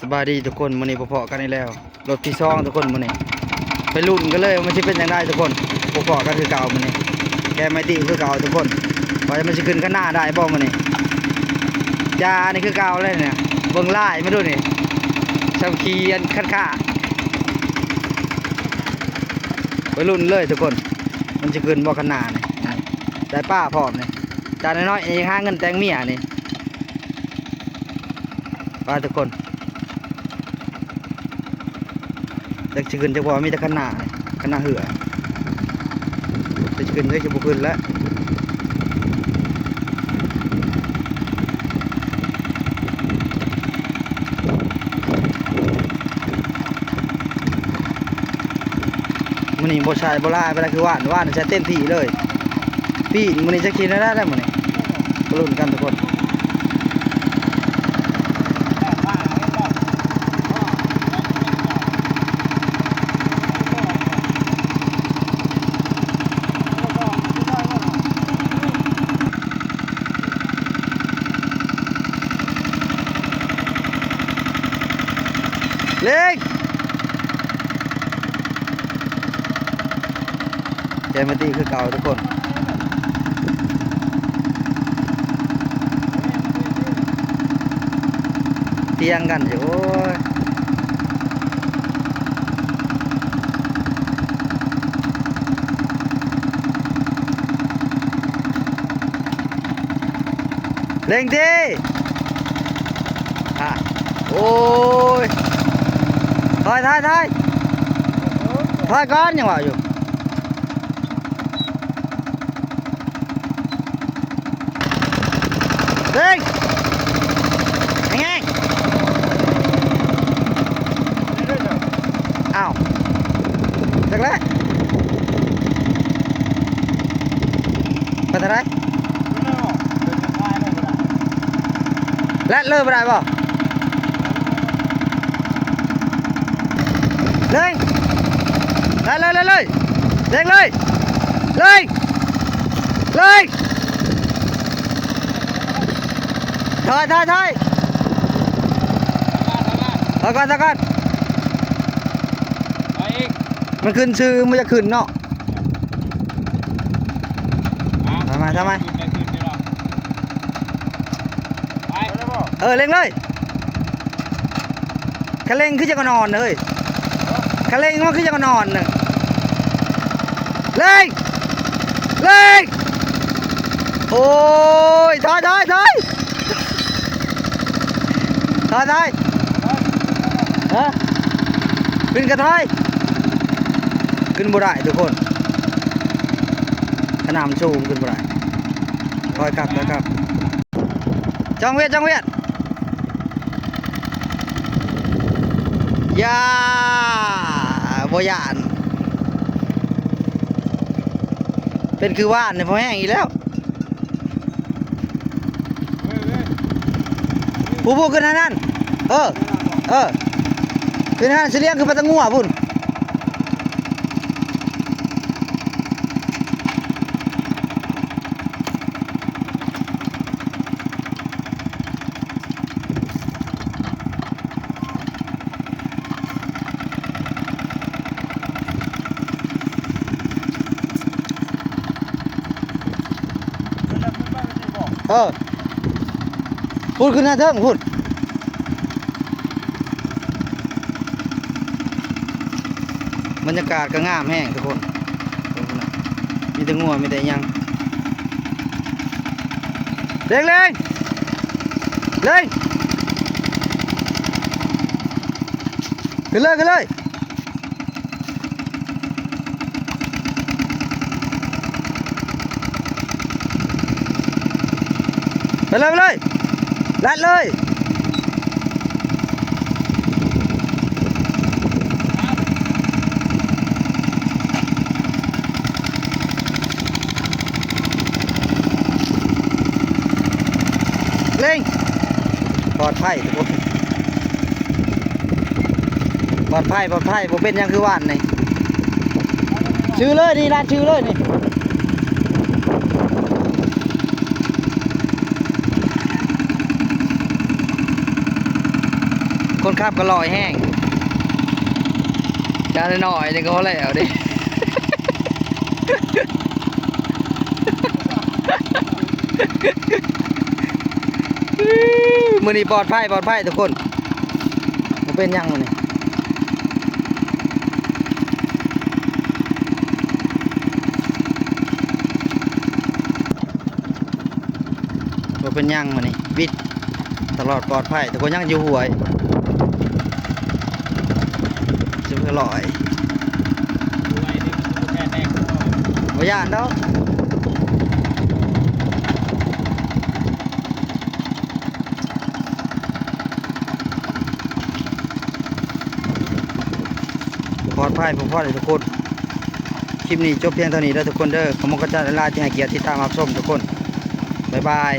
สบายดีทุกคนมื้อนี้พอๆกันนี่แล้ว รถที่ซองทุกคนมื้อนี้ไปลุ้นกันเลยมันสิเป็นยังไงทุกคนพอๆกันคือเก่ามื้อนี้แกไม่ตีคือเก่าทุกคนว่ามันสิขึ้นข้างหน้าได้บ่มื้อนี้จานี่คือเก่าเลยเนี่ยเบิ่งไลายมาดูนี่ชาวคีอันคัดค่าไปลุ้นเลยทุกคน มันจะขึ้นบ่ข้างหน้านี่ได้ป้าพร้อมนี่จานน้อยๆเองหาเงินแตงเมียนี่ไปทุกคน จากจะขึ้นจะบอกว่ามีแต่ขนาดขนาดเหือแต่จะขึ้นก็จะบุขึ้นแล้วมันนี่บชายโบราณเวลาคือว่านว่านใช้เต้นที่เลยปีนมันนี่จะกินได้ได้มันนี่กลุ่นกันทุกคนเล็ก แกมาตีคือเก่าทุกคนเตียงกันอยู่โอ้ยเร่งดีอะโอ้ยถอยถอยถอยถอยก่อนยังว่าอยู่ เร่งยังไงอ้าวจากแล้วไปทางไห นและเลิกไปได้ป่ะเลยเลยเลยเลยเลยเร่งเลยเลยเลยถอยถอยถอยถอยก่อนถอยก่อนไปอีกมันขึ้นชื่อมันจะขึ้นเนาะ ทำไมทำไม ขึ้นได้ขึ้นได้หรอไปได้ป่เออเร่งเลยคันเร่งขึ้นจะก็นอนเลยคันเร่งมันขึ้นจะก็นอนน่ะเร่งเร่งโอ้ยถอยถอยถอย ถอยถอยฮะขึ้นกระถอยขึ้นบ่ได้ทุกคนขนามชูมขึ้นบ่ได้ถอยกลับถอยกลับจังเวียดจังเวียดยาบยานเป็นคือว่านในพอแห้งอีกแล้วเฮ้ยเฮ้ยผู้ผู้ขึ้นทางนั้น เออเออขึ้นทางนั้นสิเลี้ยงคือปลาตะงัวพุ่นเออพูดขึ้นหน้าเทิงพูด บรรยากาศก็งามแห้งทุกคนมีแต่งัวมีแต่ยังเร่งเร่งเร่งขึ้นเลยขึ้นเลยไปเลยไปเลยลัดเลย เร่งปลอดภัยทุกคนปลอดภัยปลอดภัยผมเป็นยังคือว่านนี่ชื่อเลยนี่ร้านชื่อเลยนี่คนขับก็ลอยแห้งจานหน่อยนี่ก็แล้วดิ มือนี้ปลอดภัยปลอดภัยทุกคนมันเป็นหยังมันนี่มันเป็นหยังมันนี่วิทย์ตลอดปลอดภัยทุกคนยังอยู่หวยจะเพื่อลอยดูไอ้นี่มันแค่แดงก็พอบ่ย่านดอก ปลอดภัยผมพ่อเลยทุกคน คลิปนี้จบเพียงเท่านี้แล้วทุกคนเด้อขอบคุณกระจายลาที่ให้เกียรติติดตามรับชมทุกคน บ๊ายบาย